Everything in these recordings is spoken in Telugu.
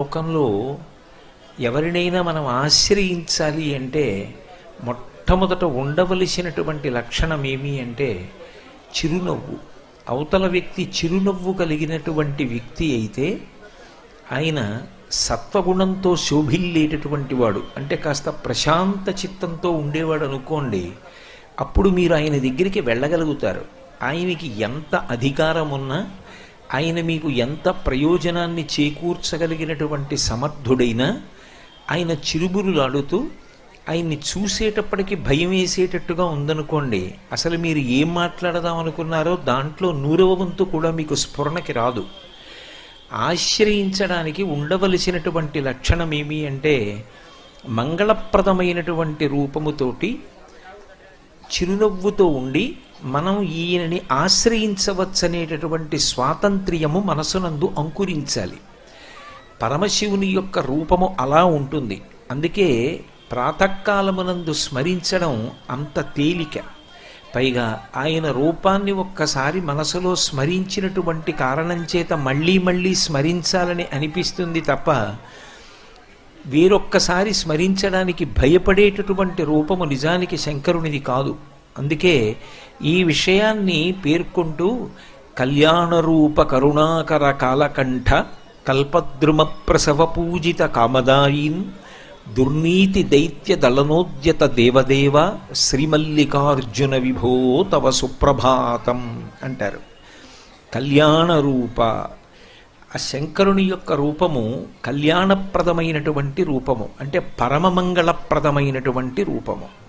లోకంలో ఎవరినైనా మనం ఆశ్రయించాలి అంటే మొట్టమొదట ఉండవలసినటువంటి లక్షణం ఏమి అంటే చిరునవ్వు. అవతల వ్యక్తి చిరునవ్వు కలిగినటువంటి వ్యక్తి అయితే ఆయన సత్వగుణంతో శోభిల్లేటటువంటి వాడు. అంటే కాస్త ప్రశాంత చిత్తంతో ఉండేవాడు అనుకోండి అప్పుడు మీరు ఆయన దగ్గరికి వెళ్ళగలుగుతారు. ఆయనకి ఎంత అధికారం ఉన్నా ఆయన మీకు ఎంత ప్రయోజనాన్ని చేకూర్చగలిగినటువంటి సమర్థుడైనా ఆయన చిరుబురులాడుతూ ఆయన్ని చూసేటప్పటికి భయం వేసేటట్టుగా ఉందనుకోండి అసలు మీరు ఏం మాట్లాడదాం అనుకున్నారో దాంట్లో నూరవ వంతు కూడా మీకు స్ఫురణకి రాదు. ఆశ్రయించడానికి ఉండవలసినటువంటి లక్షణం ఏమి అంటే మంగళప్రదమైనటువంటి రూపముతోటి చిరునవ్వుతో ఉండి మనం ఈయనని ఆశ్రయించవచ్చనేటటువంటి స్వాతంత్ర్యము మనసునందు అంకురించాలి. పరమశివుని యొక్క రూపము అలా ఉంటుంది. అందుకే ప్రాతకాలమునందు స్మరించడం అంత తేలిక. పైగా ఆయన రూపాన్ని ఒక్కసారి మనసులో స్మరించినటువంటి కారణం చేత మళ్ళీ మళ్ళీ స్మరించాలని అనిపిస్తుంది తప్ప వేరొక్కసారి స్మరించడానికి భయపడేటటువంటి రూపము నిజానికి శంకరునిది కాదు. అందుకే ఈ విషయాన్ని పేర్కొంటూ కళ్యాణరూప కరుణాకర కాలకంఠ కల్పద్రుమ ప్రసవ పూజిత కామదాయీన్ దుర్నీతి దైత్య దళనోద్యత దేవదేవ శ్రీమల్లికార్జున విభో తవ సుప్రభాతం అంటారు. కళ్యాణ రూప ఆ శంకరుని యొక్క రూపము కళ్యాణప్రదమైనటువంటి రూపము అంటే పరమమంగళప్రదమైనటువంటి రూపము.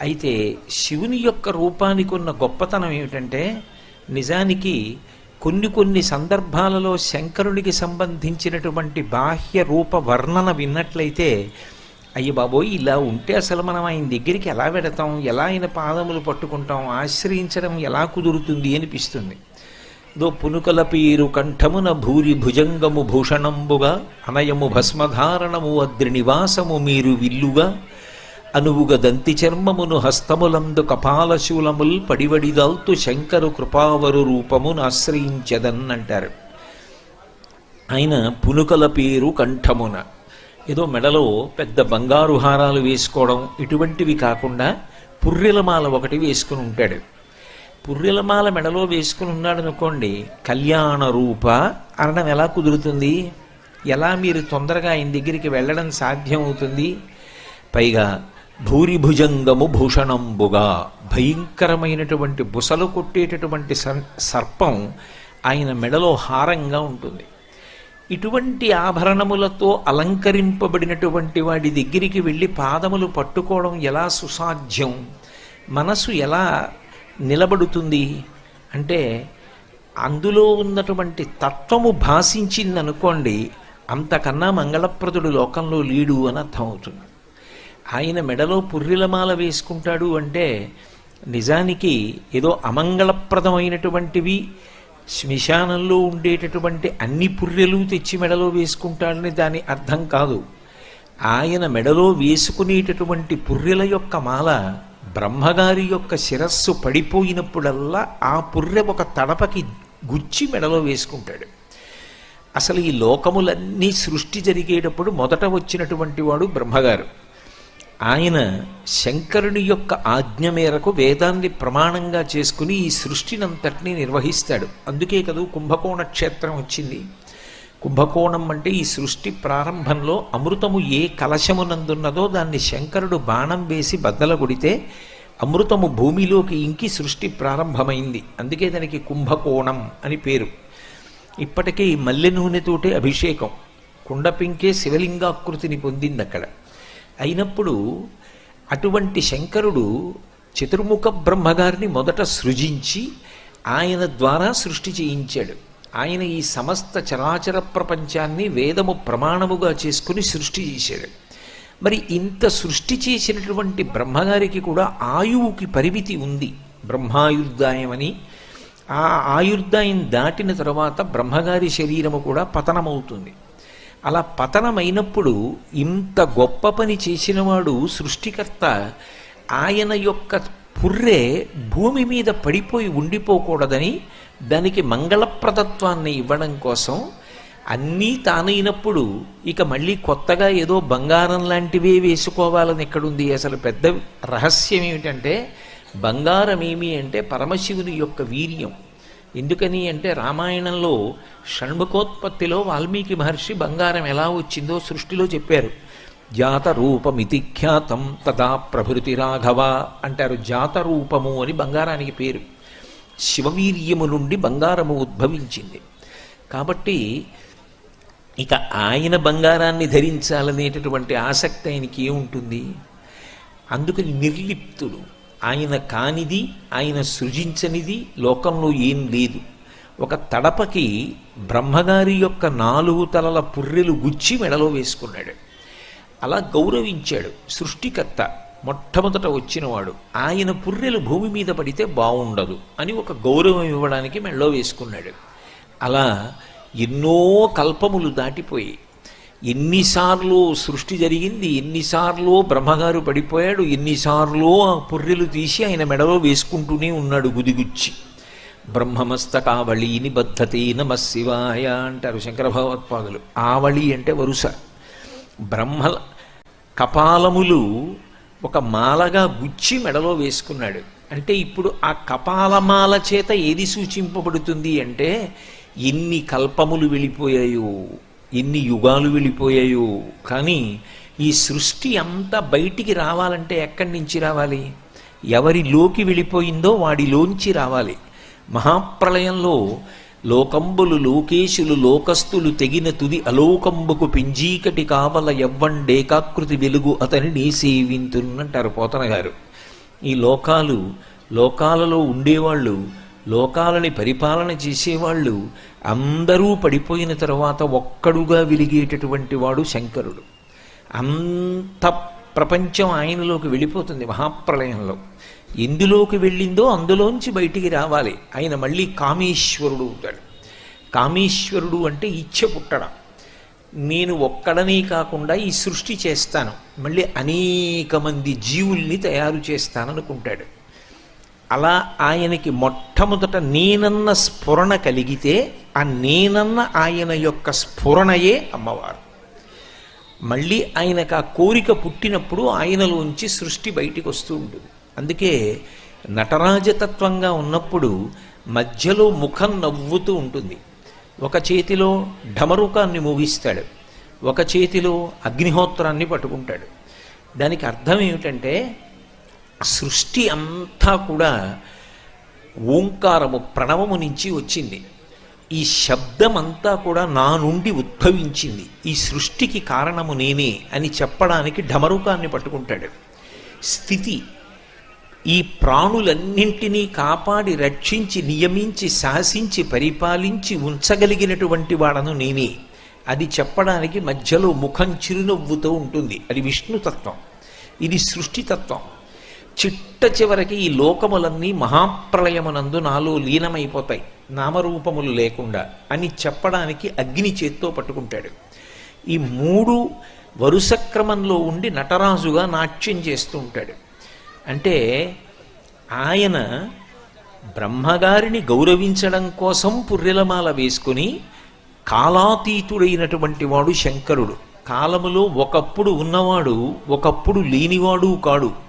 అయితే శివుని యొక్క రూపానికి ఉన్న గొప్పతనం ఏమిటంటే నిజానికి కొన్ని కొన్ని సందర్భాలలో శంకరునికి సంబంధించినటువంటి బాహ్య రూప వర్ణన విన్నట్లయితే అయ్య బాబోయ్ ఇలా ఉంటే అసలు మనం ఆయన దగ్గరికి ఎలా పెడతాం ఎలా ఆయన పాదములు పట్టుకుంటాం ఆశ్రయించడం ఎలా కుదురుతుంది అనిపిస్తుంది. దో పునుకల పీరు కంఠమున భూరి భుజంగము భూషణంబుగా అనయము భస్మధారణము అద్రి నివాసము మీరు విల్లుగా అనువుగ దంతి చర్మమును హస్తములందు కపాలశూలముల్ పడివడిదాల్తు శంకరు కృపావరు రూపమును ఆశ్రయించదన్నంటారు. ఆయన పునుకల పేరు కంఠమున. ఏదో మెడలో పెద్ద బంగారు హారాలు వేసుకోవడం ఇటువంటివి కాకుండా పుర్రెలమాల ఒకటి వేసుకుని ఉంటాడు పుర్రెలమాల మెడలో వేసుకుని ఉన్నాడు అనుకోండి కళ్యాణ రూప అనడం ఎలా కుదురుతుంది? ఎలా మీరు తొందరగా ఆయన దగ్గరికి వెళ్ళడం సాధ్యం అవుతుంది పైగా భూరిభుజంగము భూషణంబుగా. భయంకరమైనటువంటి బుసలు కొట్టేటటువంటి సర్- సర్పం ఆయన మెడలో హారంగా ఉంటుంది. ఇటువంటి ఆభరణములతో అలంకరింపబడినటువంటి వాడి దగ్గరికి వెళ్ళి పాదములు పట్టుకోవడం ఎలా సుసాధ్యం? మనసు ఎలా నిలబడుతుంది? అంటే అందులో ఉన్నటువంటి తత్వము భాషించిందనుకోండి అంతకన్నా మంగళప్రదుడు లోకంలో లేడు అని అర్థమవుతుంది ఆయన మెడలో పుర్రిలమాల వేసుకుంటాడు అంటే నిజానికి ఏదో అమంగళప్రదమైనటువంటివి శ్మశానంలో ఉండేటటువంటి అన్ని పుర్రెలు తెచ్చి మెడలో వేసుకుంటాడని దాని అర్థం కాదు. ఆయన మెడలో వేసుకునేటటువంటి పుర్రెల యొక్క మాల బ్రహ్మగారి యొక్క శిరస్సు పడిపోయినప్పుడల్లా ఆ పుర్రె ఒక తడపకి గుచ్చి మెడలో వేసుకుంటాడు. అసలు ఈ లోకములన్నీ సృష్టి జరిగేటప్పుడు మొదట వచ్చినటువంటి వాడు బ్రహ్మగారు. ఆయన శంకరుని యొక్క ఆజ్ఞ మేరకు వేదాన్ని ప్రమాణంగా చేసుకుని ఈ సృష్టినంతటినీ నిర్వహిస్తాడు. అందుకే కదూ కుంభకోణ క్షేత్రం వచ్చింది. కుంభకోణం అంటే ఈ సృష్టి ప్రారంభంలో అమృతము ఏ కలశమునందున్నదో దాన్ని శంకరుడు బాణం వేసి బద్దలగొడితే అమృతము భూమిలోకి ఇంకి సృష్టి ప్రారంభమైంది. అందుకే దానికి కుంభకోణం అని పేరు. ఇప్పటికీ మల్లె నూనెతోటే అభిషేకం. కుండపింకే శివలింగాకృతిని పొందింది అక్కడ అయినప్పుడు అటువంటి శంకరుడు చతుర్ముఖ బ్రహ్మగారిని మొదట సృజించి ఆయన ద్వారా సృష్టి చేయించాడు. ఆయన ఈ సమస్త చరాచర ప్రపంచాన్ని వేదము ప్రమాణముగా చేసుకుని సృష్టి చేశాడు. మరి ఇంత సృష్టి చేసినటువంటి బ్రహ్మగారికి కూడా ఆయువుకి పరిమితి ఉంది. బ్రహ్మాయుర్దాయమని. ఆ ఆయుర్దాయం దాటిన తర్వాత బ్రహ్మగారి శరీరము కూడా పతనమవుతుంది. అలా పతనమైనప్పుడు ఇంత గొప్ప పని చేసినవాడు సృష్టికర్త ఆయన యొక్క పుర్రే భూమి మీద పడిపోయి ఉండిపోకూడదని దానికి మంగళప్రదత్వాన్ని ఇవ్వడం కోసం అన్నీ తానైనప్పుడు ఇక మళ్ళీ కొత్తగా ఏదో బంగారం లాంటివే వేసుకోవాలని ఎక్కడుంది అసలు పెద్ద రహస్యం ఏమిటంటే బంగారం ఏమి అంటే పరమశివుని యొక్క వీర్యం. ఎందుకని అంటే రామాయణంలో షణ్ముఖోత్పత్తిలో వాల్మీకి మహర్షి బంగారం ఎలా వచ్చిందో సృష్టిలో చెప్పారు. జాత రూపమితి ఖ్యాతం తదా ప్రభృతి రాఘవ అంటారు జాత రూపము అని బంగారానికి పేరు. శివవీర్యము నుండి బంగారము ఉద్భవించింది. కాబట్టి ఇక ఆయన బంగారాన్ని ధరించాలనేటటువంటి ఆసక్తి ఆయనకి ఏముంటుంది? అందుకని నిర్లిప్తుడు ఆయన కానిది ఆయన సృజించనిది లోకంలో ఏం లేదు. ఒక తడపకి బ్రహ్మగారి యొక్క నాలుగు తలల పుర్రెలు గుచ్చి మెడలో వేసుకున్నాడు. అలా గౌరవించాడు సృష్టికర్త. మొట్టమొదట వచ్చినవాడు. ఆయన పుర్రెలు భూమి మీద పడితే బాగుండదు అని ఒక గౌరవం ఇవ్వడానికి మెడలో వేసుకున్నాడు. అలా ఎన్నో కల్పములు దాటిపోయి ఎన్నిసార్లు సృష్టి జరిగింది ఎన్నిసార్లు బ్రహ్మగారు పడిపోయాడు ఎన్నిసార్లు ఆ పుర్రెలు తీసి ఆయన మెడలో వేసుకుంటూనే ఉన్నాడు గుదిగుచ్చి. బ్రహ్మమస్తకావళి నిబద్ధతే నమ శివాయ అంటారు శంకర భగవత్పాదులు ఆవళి అంటే వరుస. బ్రహ్మ కపాలములు ఒక మాలగా గుచ్చి మెడలో వేసుకున్నాడు. అంటే ఇప్పుడు ఆ కపాలమాల చేత ఏది సూచింపబడుతుంది అంటే ఎన్ని కల్పములు వెళ్ళిపోయాయో. ఎన్ని యుగాలు వెళ్ళిపోయాయో కానీ ఈ సృష్టి అంతా బయటికి రావాలంటే ఎక్కడి నుంచి రావాలి? ఎవరిలోకి వెళ్ళిపోయిందో వాడిలోంచి రావాలి. మహాప్రళయంలో లోకంబులు లోకేశులు లోకస్తులు తెగిన తుది అలోకంబుకు పింజీకటి కావల ఎవ్వండేకాకృతి వెలుగు అతనిని సేవింతున్నంటారు పోతన గారు ఈ లోకాలు లోకాలలో ఉండేవాళ్ళు లోకాలని పరిపాలన చేసేవాళ్ళు అందరూ పడిపోయిన తర్వాత ఒక్కడుగా వెలిగేటటువంటి వాడు శంకరుడు. అంత ప్రపంచం ఆయనలోకి వెళ్ళిపోతుంది మహాప్రలయంలో. ఎందులోకి వెళ్ళిందో అందులోంచి బయటికి రావాలి. ఆయన మళ్ళీ కామేశ్వరుడు అవుతాడు. కామేశ్వరుడు అంటే ఇచ్చ పుట్టడం. నేను ఒక్కడనే కాకుండా ఈ సృష్టి చేస్తాను. మళ్ళీ అనేక మంది జీవుల్ని తయారు చేస్తాననుకుంటాడు. అలా ఆయనకి మొట్టమొదట నేనన్న స్ఫురణ కలిగితే ఆ నేనన్న ఆయన యొక్క స్ఫురణయే అమ్మవారు. మళ్ళీ ఆయనకు ఆ కోరిక పుట్టినప్పుడు ఆయనలోంచి సృష్టి బయటికి వస్తూ ఉంటుంది. అందుకే నటరాజతత్వంగా ఉన్నప్పుడు మధ్యలో ముఖం నవ్వుతూ ఉంటుంది. ఒక చేతిలో ఢమరుకాన్ని మూగిస్తాడు. ఒక చేతిలో అగ్నిహోత్రాన్ని పట్టుకుంటాడు. దానికి అర్థం ఏమిటంటే సృష్టి అంతా కూడా ఓంకారము ప్రణవము నుంచి వచ్చింది. ఈ శబ్దం అంతా కూడా నా నుండి ఉద్భవించింది. ఈ సృష్టికి కారణము నేనే అని చెప్పడానికి ఢమరుకాన్ని పట్టుకుంటాడు. స్థితి ఈ ప్రాణులన్నింటినీ కాపాడి రక్షించి నియమించి శాసించి పరిపాలించి ఉంచగలిగినటువంటి వాడను నేనే. అది చెప్పడానికి మధ్యలో ముఖం చిరునవ్వుతో ఉంటుంది. అది విష్ణుతత్వం. ఇది సృష్టితత్వం. చిట్ట చివరికి ఈ లోకములన్నీ మహాప్రళయమునందు నాలో లీనమైపోతాయి. నామరూపములు లేకుండా అని చెప్పడానికి అగ్ని చేత్తో పట్టుకుంటాడు. ఈ మూడు వరుస క్రమంలో ఉండి నటరాజుగా నాట్యం చేస్తూ ఉంటాడు. అంటే ఆయన బ్రహ్మగారిని గౌరవించడం కోసం పుర్రెలమాల వేసుకుని కాలాతీతుడైనటువంటి వాడు శంకరుడు. కాలములో ఒకప్పుడు ఉన్నవాడు ఒకప్పుడు లేనివాడు కాడు.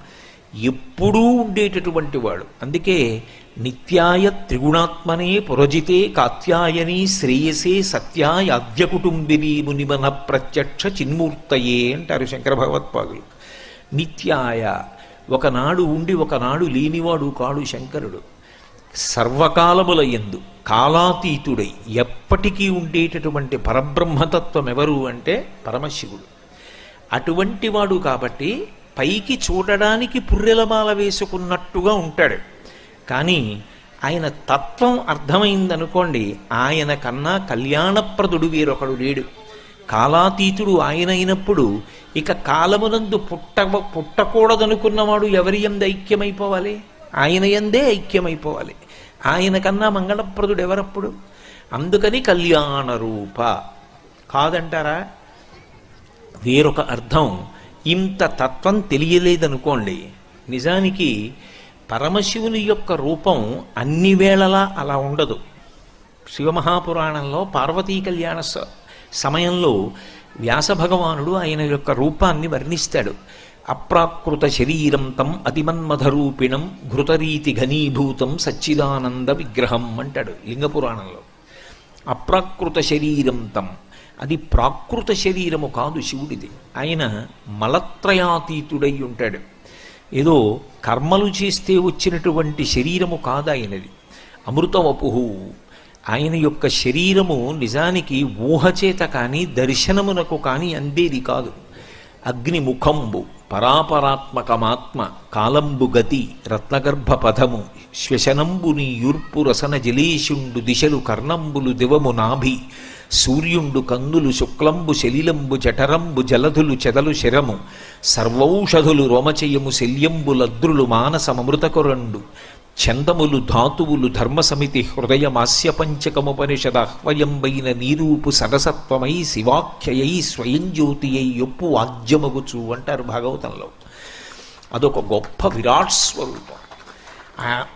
ఎప్పుడూ ఉండేటటువంటి వాడు. అందుకే నిత్యాయ త్రిగుణాత్మనే పురజితే కాత్యాయని శ్రేయసే సత్యాయ అద్య కుటుంబిని మునిమన ప్రత్యక్ష చిన్మూర్తయే అంటారు శంకర భగవత్పాదులు. నిత్యాయ ఒకనాడు ఉండి ఒకనాడు లేనివాడు కాడు శంకరుడు. సర్వకాలముల ఎందు కాలాతీతుడై ఎప్పటికీ ఉండేటటువంటి పరబ్రహ్మతత్వం ఎవరు అంటే పరమశివుడు. అటువంటి వాడు కాబట్టి పైకి చూడడానికి పుర్రెలమాల వేసుకున్నట్టుగా ఉంటాడు. కానీ ఆయన తత్వం అర్థమైందనుకోండి ఆయన కన్నా కళ్యాణప్రదుడు వేరొకడు లేడు. కాలాతీతుడు ఆయన అయినప్పుడు ఇక కాలమునందు పుట్ట పుట్టకూడదనుకున్నవాడు ఎవరి ఎందు ఐక్యమైపోవాలి? ఆయన ఎందే ఐక్యమైపోవాలి? ఆయన కన్నా మంగళప్రదుడు ఎవరప్పుడు? అందుకని కళ్యాణ రూప కాదంటారా? వేరొక అర్థం ఇంత తత్వం తెలియలేదనుకోండి నిజానికి పరమశివుని యొక్క రూపం అన్ని వేళలా అలా ఉండదు. శివమహాపురాణంలో పార్వతీ కళ్యాణ స- సమయంలో వ్యాస భగవానుడు ఆయన యొక్క రూపాన్ని వర్ణిస్తాడు. అప్రాకృత శరీరం తం అతిమన్మధరూపిణం ఘృతరీతి ఘనీభూతం సచ్చిదానంద విగ్రహం అంటాడు లింగపురాణంలో. అప్రాకృత శరీరం తం అది ప్రాకృత శరీరము కాదు శివుడిది. ఆయన మలత్రయాతీతుడై ఉంటాడు. ఏదో కర్మలు చేస్తే వచ్చినటువంటి శరీరము కాదు ఆయనది. అమృతవపుహు. ఆయన యొక్క శరీరము నిజానికి ఊహచేత కానీ దర్శనమునకు కానీ అందేది కాదు. అగ్నిముఖంబు పరాపరాత్మకమాత్మ కాలంబు గతి రత్నగర్భ పదము శ్వశనంబు నీ యూర్పు రసన జలేషుండు దిశలు కర్ణంబులు దివము నాభి సూర్యుండు కందులు శుక్లంబు శలిలంబు జఠరంబు జలధులు చెదలు శరము సర్వౌషధులు రోమచయము శల్యంబు లద్రులు మానసమృతకొరండు చందములు ధాతువులు ధర్మసమితి హృదయమాస్య పంచకముపనిషదహ్వయంబైన నీరూపు సరసత్వమై శివాఖ్యయై స్వయం జ్యోతియై యొప్పు వాద్యమగుచు అంటారు భాగవతంలో. అదొక గొప్ప విరాట్ స్వరూపం.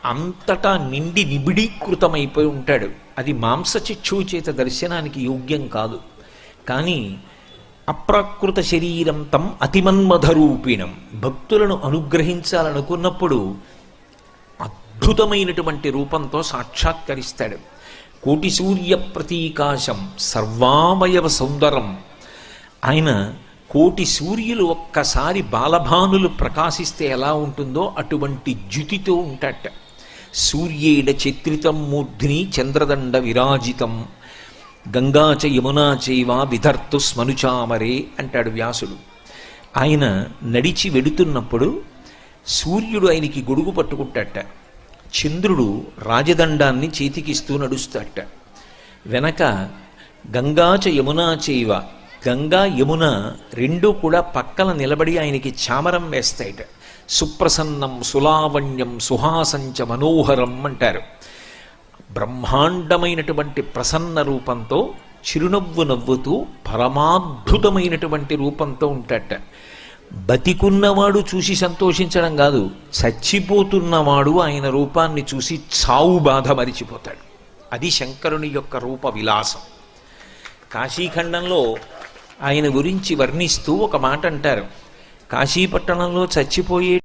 అంతటా నిండి నిబిడీకృతమైపోయి ఉంటాడు. అది మాంసచిచ్చు చేత దర్శనానికి యోగ్యం కాదు. కానీ అప్రాకృత శరీరం తం అతిమన్మధరూపిణం. భక్తులను అనుగ్రహించాలనుకున్నప్పుడు అద్భుతమైనటువంటి రూపంతో సాక్షాత్కరిస్తాడు. కోటి సూర్య ప్రతీకాశం సర్వావయవ సౌందరం. ఆయన కోటి సూర్యులు ఒక్కసారి బాలభానులు ప్రకాశిస్తే ఎలా ఉంటుందో అటువంటి జ్యుతితో ఉంటాట సూర్యేడ చిత్రితం మూర్ధిని చంద్రదండ విరాజితం. గంగాచ చ యమునా చైవ విధర్తు స్మనుచామరే అంటాడు వ్యాసుడు. ఆయన నడిచి వెడుతున్నప్పుడు సూర్యుడు ఆయనకి గొడుగు పట్టుకుంటాట చంద్రుడు రాజదండాన్ని చేతికిస్తూ నడుస్తాట వెనక గంగాచ చ యమునా చైవ గంగా యమున రెండూ కూడా పక్కన నిలబడి ఆయనకి చామరం వేస్తాయిట. సుప్రసన్నం సులావణ్యం సుహాసంచ మనోహరం అంటారు. బ్రహ్మాండమైనటువంటి ప్రసన్న రూపంతో చిరునవ్వు నవ్వుతూ పరమాద్భుతమైనటువంటి రూపంతో ఉంటాట బతికున్నవాడు చూసి సంతోషించడం కాదు చచ్చిపోతున్నవాడు ఆయన రూపాన్ని చూసి చావు బాధ మరిచిపోతాడు. అది శంకరుని యొక్క రూప విలాసం. కాశీఖండంలో ఆయన గురించి వర్ణిస్తూ ఒక మాట అంటారు కాశీపట్టణంలో చచ్చిపోయే